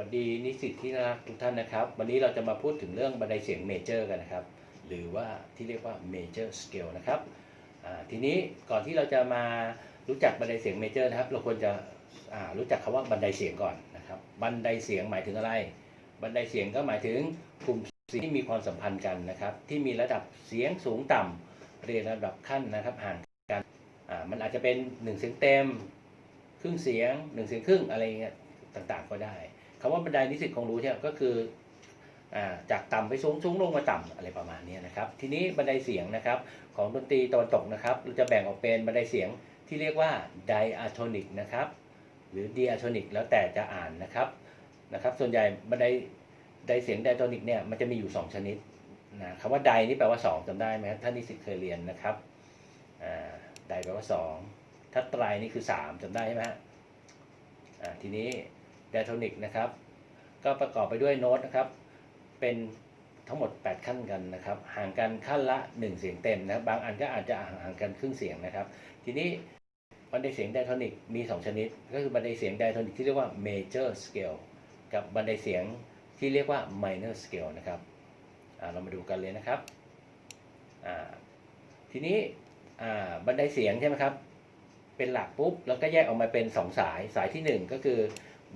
วัสดีนิสิตที่น่ารักทุกท่านนะครับ วันนี้เราจะมาพูดถึงเรื่องบันไดเสียงเมเจอร์กันนะครับ หรือว่าที่เรียกว่าเมเจอร์สเกลนะครับทีนี้ก่อนที่เราจะมารู้จักบันไดเสียงเมเจอร์นะครับ เราควรจะรู้จักคำว่าบันไดเสียงก่อนนะครับ บันไดเสียงหมายถึงอะไร บันไดเสียงก็หมายถึงกลุ่มเสียงที่มีความสัมพันธ์กันนะครับ ที่มีระดับเสียงสูงต่ำเรียงลำดับขั้นนะครับห่างกันมันอาจจะเป็นหนึ่งเสียงเต็ม ครึ่งเสียงหนึ่งเสียงครึ่งอะไรเงี้ยต่างๆก็ได้ คำว่าบันไดนิสิตคงรู้ใช่ไหมก็คือจากต่ำไปสูงสูงลงมาต่ำอะไรประมาณนี้นะครับ ทีนี้บันไดเสียงนะครับของดนตรีตะวันตกนะครับเราจะแบ่งออกเป็นบันไดเสียงที่เรียกว่าไดอะโทนิกนะครับหรือดีอะโทนิกแล้วแต่จะอ่านนะครับนะครับ ส่วนใหญ่บันไดไดเสียงไดอะโทนิกเนี่ยมันจะมีอยู่ 2 ชนิดนะคำว่าไดนี่แปลว่า2จำได้ไหมครับท่านนิสิตเคยเรียนนะครับไดแปลว่า 2 ถ้าไตรนี่คือ 3จำได้ไหมฮะทีนี้ ไดโทนิกนะครับ ก็ประกอบไปด้วยโน้ตนะครับ เป็นทั้งหมด 8 ขั้นกันนะครับ ห่างกันขั้นละ 1 เสียงเต็มนะครับ บางอันก็อาจจะห่างกันครึ่งเสียงนะครับ ทีนี้บันไดเสียงไดโทนิกมี 2 ชนิด ก็คือบันไดเสียงไดโทนิกที่เรียกว่า major scale กับบันไดเสียงที่เรียกว่า minor scale นะครับเรามาดูกันเลยนะครับ ทีนี้บันไดเสียงใช่ไหมครับ เป็นหลักปุ๊บ แล้วก็แยกออกมาเป็น 2 สาย สายทีหนึ่1 ก็คือ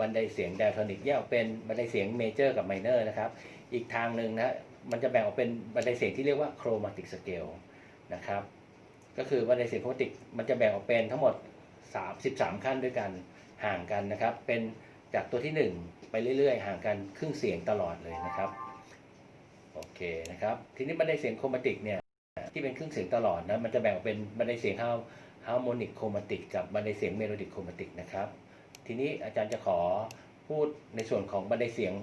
บันไดเสียงไดโทนิกแยกออกเป็นบันไดเสียงเมเจอร์กับไมเนอร์นะครับ อีกทางหนึ่งนะมันจะแบ่งออกเป็นบันไดเสียงที่เรียกว่าโครมาติกสเกลนะครับ ก็คือบันไดเสียงโครมาติกมันจะแบ่งออกเป็นทั้งหมด3 13ขั้นด้วยกันห่างกันนะครับ เป็นจากตัวที่ 1 ไปเรื่อยๆ ห่างกันครึ่งเสียงตลอดเลยนะครับโอเคนะครับ ทีนี้บันไดเสียงโครมาติกเนี่ยที่เป็นครึ่งเสียงตลอดนะมันจะแบ่งออกเป็นบันไดเสียงฮาฮาร์โมนิกโครมาติกกับบันไดเสียงเมโลดิกโครมาติกนะครับ ทีนี้อาจารย์จะขอพูดในส่วนของบันไดเสียง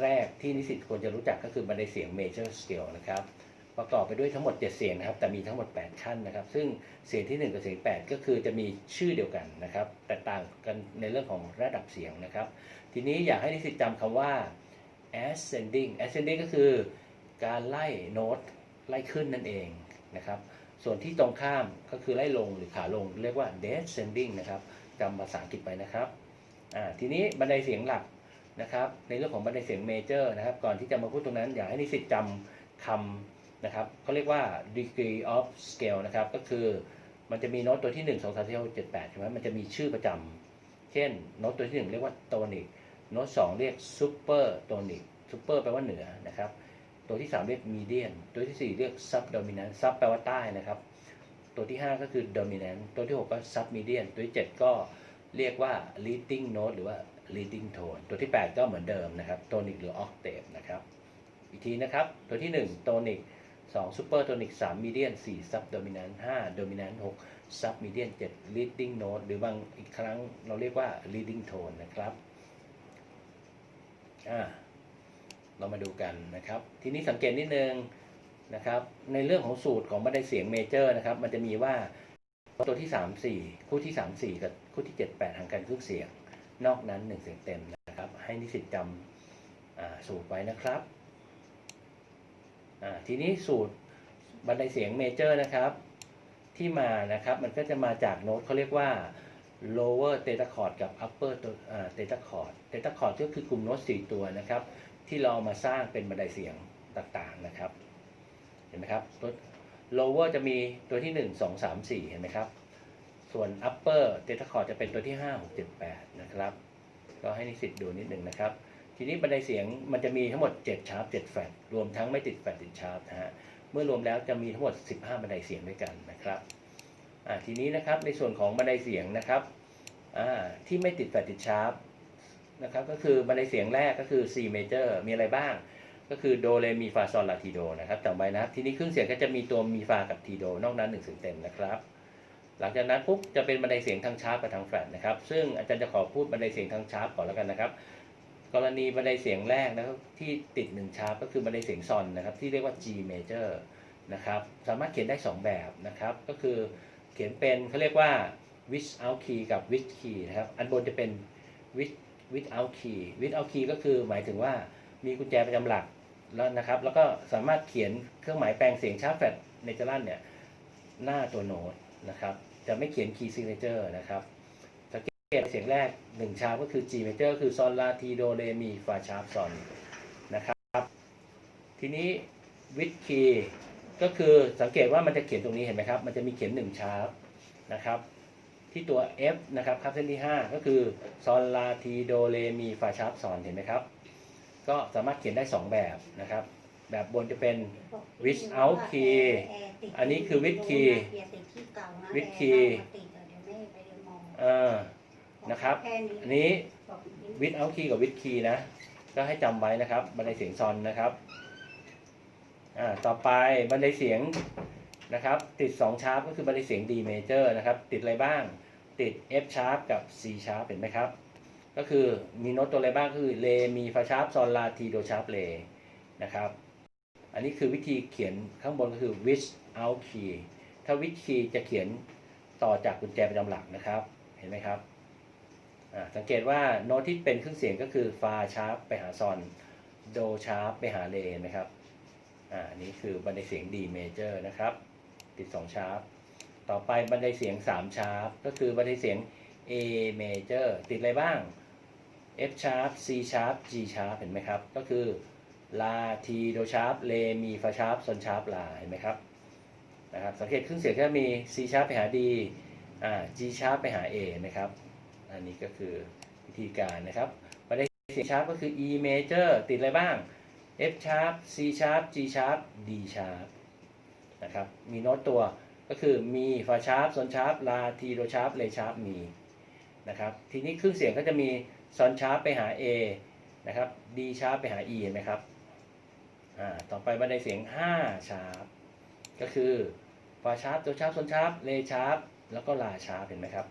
แรกที่นิสิตควรจะรู้จักก็คือบันไดเสียง major scale นะครับประกอบไปด้วยทั้งหมด 7 เสียงนะครับ แต่มีทั้งหมด 8 ขั้นนะครับ ซึ่งเสียงที่ 1 กับเสียง 8 ก็คือจะมีชื่อเดียวกันนะครับ แต่ต่างกันในเรื่องของระดับเสียงนะครับ ทีนี้อยากให้นิสิตจำคำว่า ascending ascending ก็คือการไล่โน้ตไล่ขึ้นนั่นเองนะครับ ส่วนที่ตรงข้ามก็คือไล่ลงหรือขาลง เรียกว่า descending นะครับ จำภาษาอังกฤษไปนะครับทีนี้บันไดเสียงหลักนะครับ ในเรื่องของบันไดเสียงเมเจอร์นะครับ ก่อนที่จะมาพูดตรงนั้นอยากให้นิสิตจำคำนะครับเขาเรียกว่า degree of scale นะครับ ก็คือมันจะมีโน้ตตัวที่ 1 2 3 4 6 7 8ใช่ไหมมันจะมีชื่อประจำเช่นโน้ตตัวที่ 1 เรียกว่าโทนิกโน้ต2เรียก super tonic super แปลว่าเหนือนะครับ ตัวที่ 3 เรียก median ตัวที่ 4 เรียก subdominant sub แปลว่าใต้นะครับ ตัวที่ 5 ก็คือ dominant ตัวที่ 6 ก็ submedian ตัวที่ 7 ก็เรียกว่า leading note หรือว่า leading tone ตัวที่ 8 ก็เหมือนเดิมนะครับ tonic หรือ octave นะครับ อีกทีนะครับ ตัวที่ 1 tonic 2 super tonic 3 median 4 subdominant 5 dominant 6 submedian 7 leading note หรือบางอีกครั้งเราเรียกว่า leading tone นะครับอ่าเรามาดูกันนะครับ ทีนี้สังเกตนิดนึง นะครับในเรื่องของสูตรของบันไดเสียงเมเจอร์นะครับมันจะมีว่าตัวที่ 3 4 คู่ที่ 3 4 กับคู่ที่ 7 8ห่างกันครึ่งเสียง นอกนั้น 1 เสียงเต็มนะครับ ให้นิสิตจำสูตรไว้นะครับทีนี้สูตรบันไดเสียงเมเจอร์นะครับ ที่มานะครับมันก็จะมาจากโน้ตเขาเรียกว่า lower theta chord กับ upper theta chord theta chord ก็คือกลุ่มโน้ต4ตัวนะครับ ที่เราเอามาสร้างเป็นบันไดเสียงต่างๆนะครับ เห็นไหมครับตัว lower จะมีตัวที่ 1 2 3 4 เห็นไหมครับ ส่วน upper theta chord จะเป็นตัวที่ 5 6 7 8 นะครับ ก็ให้นิสิตดูนิดหนึ่งนะครับ ทีนี้บันไดเสียงมันจะมีทั้งหมด 7 ชาร์ป7แฟลตรวมทั้งไม่ติดแฟลตติดชาร์ปนะฮะ เมื่อรวมแล้วจะมีทั้งหมด 15 บันไดเสียงด้วยกันนะครับทีนี้นะครับในส่วนของบันไดเสียงนะครับที่ไม่ติดแฟลตติดชาร์ปนะครับก็คือบันไดเสียงแรกก็คือ C major มีอะไรบ้าง ก็คือโดเรมีฟาซอลลาทีโดนะครับจำไว้นะครับ ทีนี้เครื่องเสียงก็จะมีตัวมีฟากับทีโดนอกนั้นหนึ่งเสียงเต็มนะครับ หลังจากนั้นปุ๊บจะเป็นบันไดเสียงทางชาร์ปกับทางแฟลตนะครับ ซึ่งอาจารย์จะขอพูดบันไดเสียงทางชาร์ปก่อนแล้วกันนะครับ กรณีบันไดเสียงแรกนะครับที่ติดหนึ่งชาร์ปก็คือบันไดเสียงซอนนะครับ ที่เรียกว่า G major นะครับสามารถเขียนได้ 2 แบบนะครับ ก็คือเขียนเป็นเขาเรียกว่า without key กับ with key นะครับอันบนจะเป็น with without key without key ก็คือหมายถึงว่ามีกุญแจประจำหลัก แล้วนะครับ แล้วก็สามารถเขียนเครื่องหมายแปลงเสียงชาร์ปแฟตในจรันเนี่ยหน้าตัวโน้ตนะครับ จะไม่เขียน key signature นะครับสังเกตเสียงแรกหนึ่งชาร์ปก็คือ G major คือซอนลาทีโดเรมีฟาชาร์ปซอนนะครับ ทีนี้วิดคีย์ก็คือสังเกตว่ามันจะเขียนตรงนี้เห็นไหมครับ มันจะมีเขียนหนึ่งชาร์ปนะครับที่ตัว F นะครับครับเส้นที่ 5 ก็คือซอนลาทีโดเรมีฟาชาร์ปซอนเห็นไหมครับ ก็สามารถเขียนได้ 2 แบบนะครับ แบบบนจะเป็น without key อันนี้คือ with key with key เออนะครับ อันนี้ without key กับ with key นะ ก็ให้จำไว้นะครับ บันไดเสียงซอนนะครับ อ่า ต่อไปบันไดเสียงนะครับ ติด 2 ชาร์ปก็คือบันไดเสียง D major นะครับ ติดอะไรบ้าง ติด F sharp กับ C sharp เห็นไหมครับ ก็คือมีโน้ตตัวอะไรบ้างคือเลมีฟาชาร์ปซอนลาทีโดชาร์ปเลนะครับ อันนี้คือวิธีเขียนข้างบนก็คือ without key ถ้า with key จะเขียนต่อจากกุญแจประจำหลักนะครับ เห็นไหมครับ สังเกตว่าโน้ตที่เป็นเครื่องเสียงก็คือฟาชาร์ปไปหาซอนโดชาร์ปไปหาเลเห็นไหมครับ อ่าอันนี้คือบันไดเสียง D major นะครับ ติด2ชาร์ปต่อไปบันไดเสียง3ชาร์ปก็คือบันไดเสียง A major ติดอะไรบ้าง F sharp C sharp G sharp เห็นไหมครับ ก็คือลาทีโดชาร์ปเลมีฟาชาร์ปซอนชาร์ปลาเห็นไหมครับนะครับสังเกตเครื่องเสียงก็มี C sharp ไปหา D อ่า G sharp ไปหา A นะครับอันนี้ก็คือวิธีการนะครับบันไดเสียงชาร์ปก็คือ E major ติดอะไรบ้าง F sharp C sharp G sharp D sharp นะครับมีโน้ตตัวก็คือมีฟาชาร์ปซอนชาร์ปลาทีโดชาร์ปเลชาร์ปมีนะครับทีนี้เครื่องเสียงก็จะมี ซอนชาร์ปไปหา A นะครับ D ชาร์ปไปหา E เห็นไหมครับอ่าต่อไปบันไดเสียง 5 ชาร์ปก็คือฟาชาร์ปตัวชาร์ปซอนชาร์ปเลชาร์ปแล้วก็ลาชาร์ปเห็นไหมครับ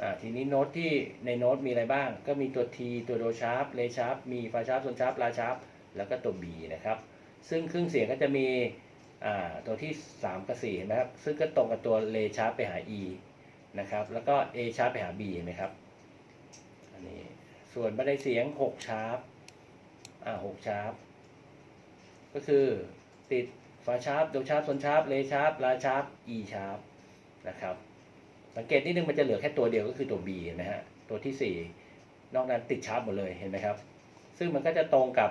อ่าทีนี้โน้ตที่ในโน้ตมีอะไรบ้าง ก็มีตัว T ตัวโดชาร์ปเลชาร์ปมีฟาชาร์ปซอนชาร์ปลาชาร์ปแล้วก็ตัว B นะครับ ซึ่งเครื่องเสียงก็จะมีอ่าตัวที่ 3 กับ 4 เห็นไหมครับ ซึ่งก็ตรงกับตัวเลชาร์ปไปหา E นะครับ แล้วก็ A ชาร์ปไปหา B เห็นไหมครับ อันนี้ ส่วนบันไดเสียง6ชาร์ปอ่า6ชาร์ปก็คือติดฟาชาร์ปโดชาร์ปซนชาร์ปเลชาร์ปลาชาร์ป E ชาร์ปนะครับ สังเกตนิดนึงมันจะเหลือแค่ตัวเดียวก็คือตัว B เห็นไหมฮะตัวที่ 4 นอกนั้นติดชาร์ปหมดเลยเห็นไหมครับ ซึ่งมันก็จะตรงกับ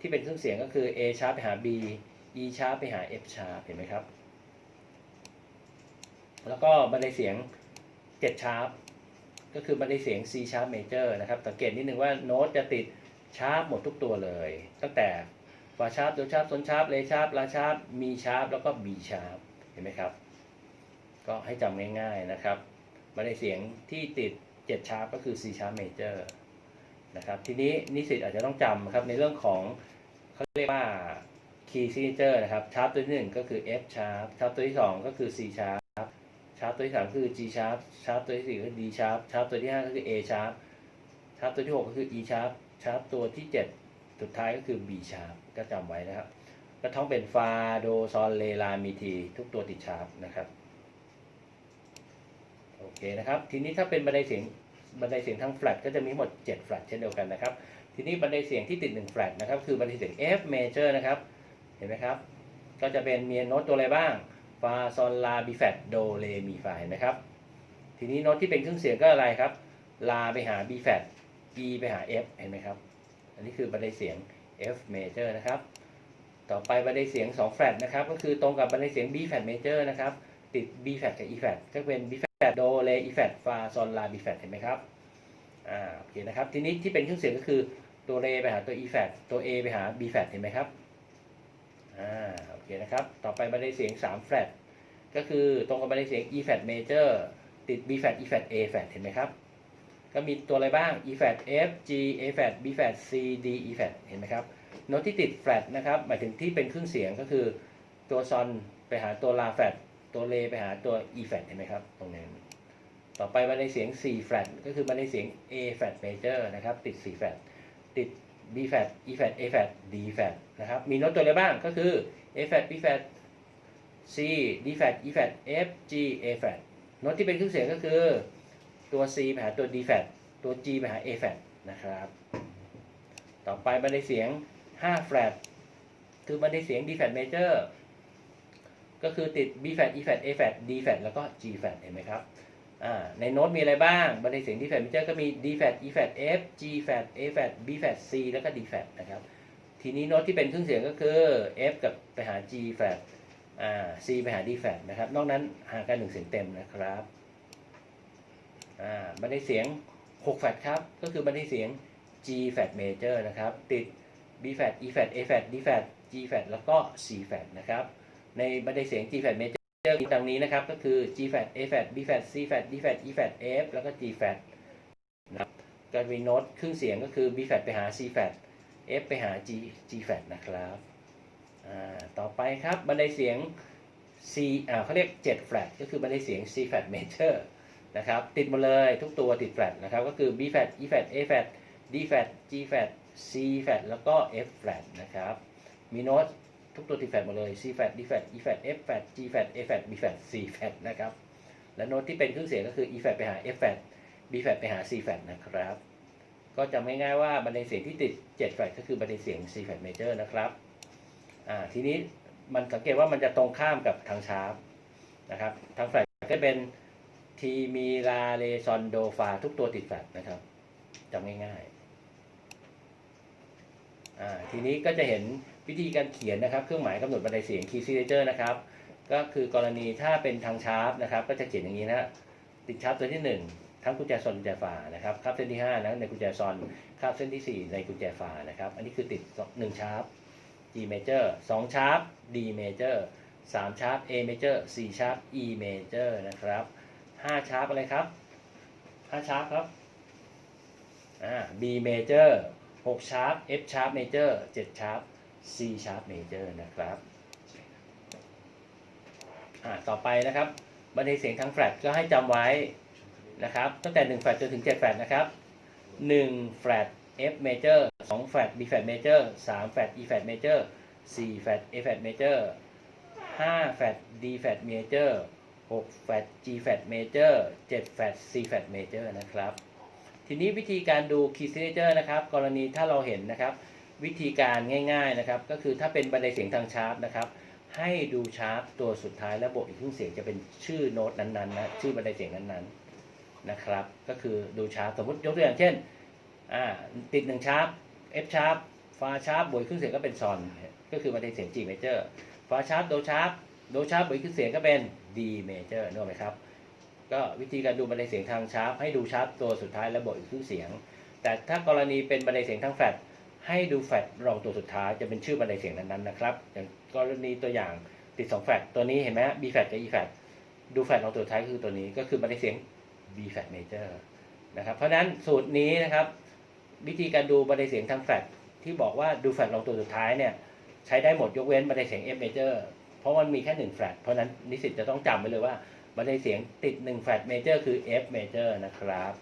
ที่เป็นเครื่องเสียงก็คือ A ชาร์ปไปหา B E sharp ไปหา F sharp เห็นไหมครับ แล้วก็บันไดเสียง7 sharp ก็คือบันไดเสียง C sharp major นะครับ สังเกตนิดนึงว่าโน้ตจะติดชาร์ปหมดทุกตัวเลย ตั้งแต่ฟาชาร์ปโดชาร์ปซนชาร์ปเลชาร์ปลาชาร์ปมีชาร์ปแล้วก็ B sharp เห็นไหมครับ ก็ให้จำง่ายๆนะครับบันไดเสียงที่ติด7 sharp ก็คือ C sharp major นะครับ ทีนี้นิสิตอาจจะต้องจำครับในเรื่องของเขาเรียกว่า key signature นะครับ ชาร์ปตัวที่หนึ่งก็คือ F sharp ชาร์ปตัวที่สองก็คือ C sharp าร์ปตัวที่สามคือ G sharp ชาร์ปตัวที่สี่คือ D sharp ชาร์ปตัวที่ห้าก็คือ A sharp ชาร์ปตัวที่หกก็คือ E sharp ชาร์ปตัวที่เจ็ดสุดท้ายก็คือ B sharp ก็จำไว้นะครับก็ท้องเป็นฟาโดซอนเลลามีทีทุกตัวติดชาร์ปนะครับโอเคนะครับทีนี้ถ้าเป็นบันไดเสียงบันไดเสียงทั้งแฟลตก็จะมีหมด7แฟลตเช่นเดียวกันนะครับทีนี้บันไดเสียงที่ติด1แฟลตนะครับคือบันไดเสียง F major นะครับเห็นไหมครับก็จะเป็นมีโน้ตตัวอะไรบ้าง ฟาซอลลาบีแฟดโดเลมีฟาเห็นไหมครับ ทีนี้โน้ตที่เป็นเครื่องเสียงก็อะไรครับ ลาไปหา B flat E ไปหา F เห็นไหมครับ อันนี้คือบันไดเสียง F major นะครับ ต่อไปบันไดเสียง2 flat นะครับ ก็คือตรงกับบันไดเสียง B flat major นะครับ ติด B flat กับ E flat ก็เป็น B flat โดเล E flat ฟาซอลลา B flat เห็นไหมครับ อ่า โอเคนะครับ ทีนี้ที่เป็นเครื่องเสียงก็คือตัวเรไปหาตัว E flat ตัว A ไปหา B flat เห็นไหมครับ อ่าโอเคนะครับ ต่อไปบันไดเสียง3 flat ก็คือตรงกับบันไดเสียง E flat major ติด B flat E flat A flat เห็นไหมครับ ก็มีตัวอะไรบ้าง E flat F G A flat B flat C D E flat เห็นไหมครับโน้ตที่ติด flat นะครับหมายถึงที่เป็นครื่งเสียงก็คือตัวซอนไปหาตัวลา flat ตัวเลไปหาตัว E flat เห็นไหมครับ ตรงนี้ต่อไปบันไดเสียง4 flat ก็คือบันไดเสียง A flat major นะครับ ติด4 flat ติด B flat E flat A flat D flat นะครับ มีโน้ตตัวอะไรบ้างก็คือ A flat B flat C D flat E flat F G A flat โน้ตที่เป็นเครื่องเสียงก็คือตัว C ไปหาตัว D flat ตัว G ไปหา A flat นะครับ ต่อไปบันไดเสียง5 flat คือบันไดเสียง D flat major ก็คือติด B flat E flat A flat D flat แล้วก็ G flat เห็นไหมครับ ในโน้ตมีอะไรบ้างบันไดเสียง D flat major ก็มี D flat E flat F G flat A flat B flat C แล้วก็ D flat นะครับ ทีนี้โน้ตที่เป็นเครื่องเสียงก็คือ F กับไปหา G flat อ่า C ไปหา D flat นะครับ นอกนั้นห่างกันหนึ่งเสียงเต็มนะครับ อ่าบันไดเสียง6แฟลตครับ ก็คือบันไดเสียง G flat major นะครับ ติด B flat E flat A flat D flat G flat แล้วก็ C flat นะครับ ในบันไดเสียง G flat major มีดังนี้นะครับก็คือ G flat A flat B flat C flat D flat E flat F แล้วก็ G flat นะครับก็มีโน้ตครึ่งเสียงก็คือ B flat ไปหา C flat F ไปหา G G flat นะครับต่อไปครับบันไดเสียง C อ่าเขาเรียก 7 flat ก็คือบันไดเสียง C flat major นะครับติดหมดเลยทุกตัวติด flat นะครับก็คือ B flat E flat A flat D flat G flat C flat แล้วก็ F flat นะครับมีโน้ต ทุกตัวติด flat หมดเลย C flat D flat E flat F flat G flat A flat B flat C flat นะครับ และโน้ตที่เป็นเครื่องเสียงก็คือ E flat ไปหา F flat B flat ไปหา C flat นะครับ ก็จำง่ายๆว่าบันไดเสียงที่ติด7 flat ก็คือบันไดเสียง C flat major นะครับ อ่า ทีนี้มันสังเกตว่ามันจะตรงข้ามกับทางชาร์ปนะครับ ทาง flat ก็เป็นทีมีลาเรซอนโดฟาทุกตัวติดแฟลตนะครับจำง่ายๆ ทีนี้ก็จะเห็นวิธีการเขียนนะครับ เครื่องหมายกำหนดบันไดเสียง key signature นะครับ ก็คือกรณีถ้าเป็นทางชาร์ปนะครับ ก็จะเขียนอย่างนี้นะติดชาร์ปตัวที่ 1 ทั้งกุญแจซอนกุญแจฝานะครับคาบเส้นที่5นะในกุญแจซอนคาบเส้นที่ 4 ในกุญแจฝานะครับ อันนี้คือติด 1 ชาร์ป G major 2 ชาร์ป D major 3 ชาร์ป A major 4 ชาร์ป E major นะครับห้าชาร์ปอะไรครับห้าชาร์ปครับอ่า B major หกชาร์ป F sharp major เจ็ดชาร์ป C sharp major นะครับต่อไปนะครับบันไดเสียงทางแฟลตก็ให้จำไว้นะครับ ตั้งแต่1แฟลตจนถึง7แฟลตนะครับ1แฟลต F major 2แฟลต B flat major 3แฟลต E flat major 4แฟลต A flat major 5แฟลต D flat major 6แฟลต G แฟต major 7แฟลต C แฟต major นะครับ ทีนี้วิธีการดู key signature นะครับ กรณีถ้าเราเห็นนะครับ วิธีการง่าย ๆนะครับ ก็คือถ้าเป็นบันไดเสียงทางชาร์ปนะครับ ให้ดูชาร์ปตัวสุดท้ายและบวกอีกครึ่งเสียงจะเป็นชื่อโน้ตนั้นๆนะชื่อบันไดเสียงนั้นๆนะครับ ก็คือดูชาร์ปสมมติยกตัวอย่างเช่นติดหนึ่งชาร์ป F ชาร์ปฟาชาร์ปบวกอีกครึ่งเสียงก็เป็นซอนก็คือบันไดเสียง G major ฟาชาร์ปโดชาร์ปโดชาร์ปบวกอีกครึ่งเสียงก็เป็น D major นึกออกไหมครับ ก็วิธีการดูบันไดเสียงทางชาร์ปให้ดูชาร์ปตัวสุดท้ายและบวกอีกครึ่งเสียง แต่ถ้ากรณีเป็นบันไดเสียงทางแฟลตให้ดูแฟลตรองตัวสุดท้ายจะเป็นชื่อบันไดเสียงนั้นๆนะครับ อย่างกรณีตัวอย่างติด2แฟลตตัวนี้เห็นไหม B แฟลตกับ E แฟลตดูแฟลตรองตัวสุดท้ายคือตัวนี้ก็คือบันไดเสียง B แฟลต major นะครับเพราะฉะนั้นสูตรนี้นะครับวิธีการดูบันไดเสียงทางแฟลตที่บอกว่าดูแฟลตรองตัวสุดท้ายเนี่ยใช้ได้หมดยกเว้นบันไดเสียง F major เพราะมันมีแค่หนึ่งแฟลตเพราะฉะนั้นนิสิตจะต้องจำไว้เลยว่า บันไดเสียงติดหนึ่งแฟลตเมเจอร์คือ F major นะครับ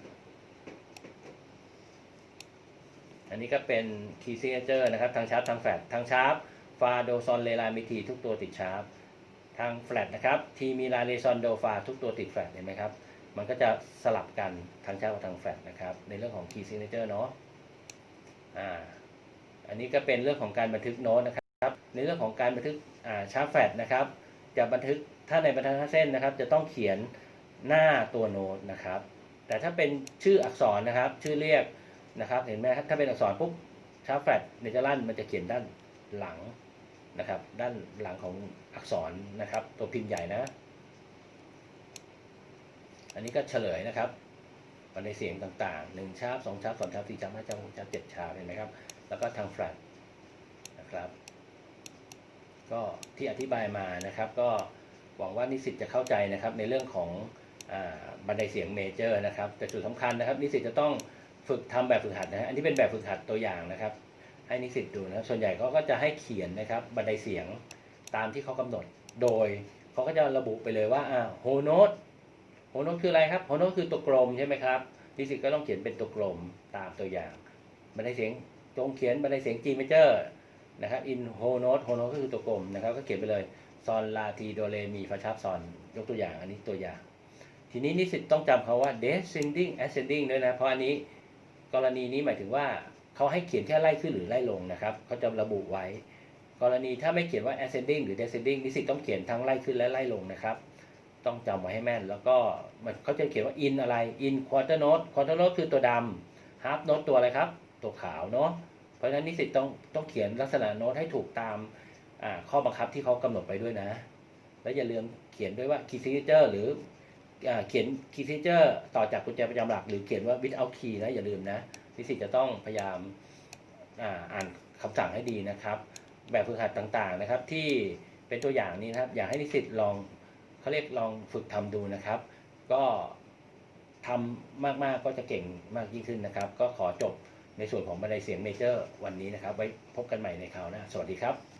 อันนี้ก็เป็น key signature นะครับ ทางชาร์ปทางแฟลตทางชาร์ปฟาโดซอนเลลามิทีทุกตัวติดชาร์ปทางแฟลตนะครับ ทีมีลาเรซอนโดฟาทุกตัวติดแฟลตเห็นไหมครับ มันก็จะสลับกันทางชาร์ปกับทางแฟลตนะครับ ในเรื่องของ key signature เนาะอ่าอันนี้ก็เป็นเรื่องของการบันทึกโน้ตนะครับ ในเรื่องของการบันทึกอ่าชาร์ปแฟลตนะครับ จะบันทึกถ้าในบรรทัดเส้นนะครับ จะต้องเขียนหน้าตัวโน้ตนะครับ แต่ถ้าเป็นชื่ออักษรนะครับ ชื่อเรียกนะครับ เห็นไหมครับถ้าเป็นอักษรปุ๊บชาร์ปแฟลตเนเจอรันมันจะเขียนด้านหลังนะครับ ด้านหลังของอักษรนะครับ ตัวพิมพ์ใหญ่นะ อันนี้ก็เฉลยนะครับบันไดเสียงต่างๆ1ชาร์ป2ชาร์ป2ชาร์ป4ชาร์ป5ชาร์ป6ชาร์ป7ชาร์ปเห็นไหมครับ แล้วก็ทางแฟลตนะครับ ก็ที่อธิบายมานะครับ ก็หวังว่านิสิตจะเข้าใจนะครับในเรื่องของอบันไดเสียงเมเจอร์นะครับ แต่จุดสำคัญนะครับ นิสิตจะต้องฝึกทำแบบฝึกหัดนะฮะอันนี้เป็นแบบฝึกหัดตัวอย่างนะครับ ให้นิสิตดูนะครับส่วนใหญ่เขาก็จะให้เขียนนะครับบันไดเสียงตามที่เขากำหนดโดยเขาก็จะระบุไปเลยว่าอ่าโฮโนตโฮโนตคืออะไรครับโฮโนตคือตัวกลมใช่ไหมครับนิสิตก็ต้องเขียนเป็นตัวกลมตามตัวอย่างบันไดเสียงจงเขียนบันไดเสียง G major นะครับ in whole note whole note ก็คือตัวกลมนะครับ ก็เขียนไปเลยซอนลาทีโดเรมีฟาชาร์ซอนยกตัวอย่างอันนี้ตัวอย่าง ทีนี้นิสิตต้องจำเขาว่า descending ascending ด้วยนะ เพราะอันนี้กรณีนี้หมายถึงว่าเขาให้เขียนแค่ไล่ขึ้นหรือไล่ลงนะครับเขาจะระบุไว้ กรณีถ้าไม่เขียนว่า ascending หรือ descending นิสิตต้องเขียนทั้งไล่ขึ้นและไล่ลงนะครับ ต้องจำไว้ให้แม่น แล้วก็มันเขาจะเขียนว่า in อะไร in quarter note quarter note คือตัวดำ half note ตัวอะไรครับ ตัวขาวเนาะ ราะฉะนั้นนิสิตต้องต้องเขียนลักษณะโน้ตให้ถูกตามข้อบังคับที่เขากำหนดไปด้วยนะ แล้วอย่าลืมเขียนด้วยว่า key signature หรืออเขียน key signature ต่อจากกุญแจประจำหลัก หรือเขียนว่า without key นะอย่าลืมนะนิสิตจะต้องพยายามอ่าอานคำสั่งให้ดีนะครับ แบบฝึกหัดต่างๆนะครับ ที่เป็นตัวอย่างนี้นะครับ อยากให้นิสิตลองเขาเรียกลองฝึกทำดูนะครับ ก็ทำมากๆก็จะเก่งมากยิ่งขึ้นนะครับ ก็ขอจบ ในส่วนของบันไดเสียงเมเจอร์วันนี้นะครับ ไว้พบกันใหม่ในคราวหน้า สวัสดีครับ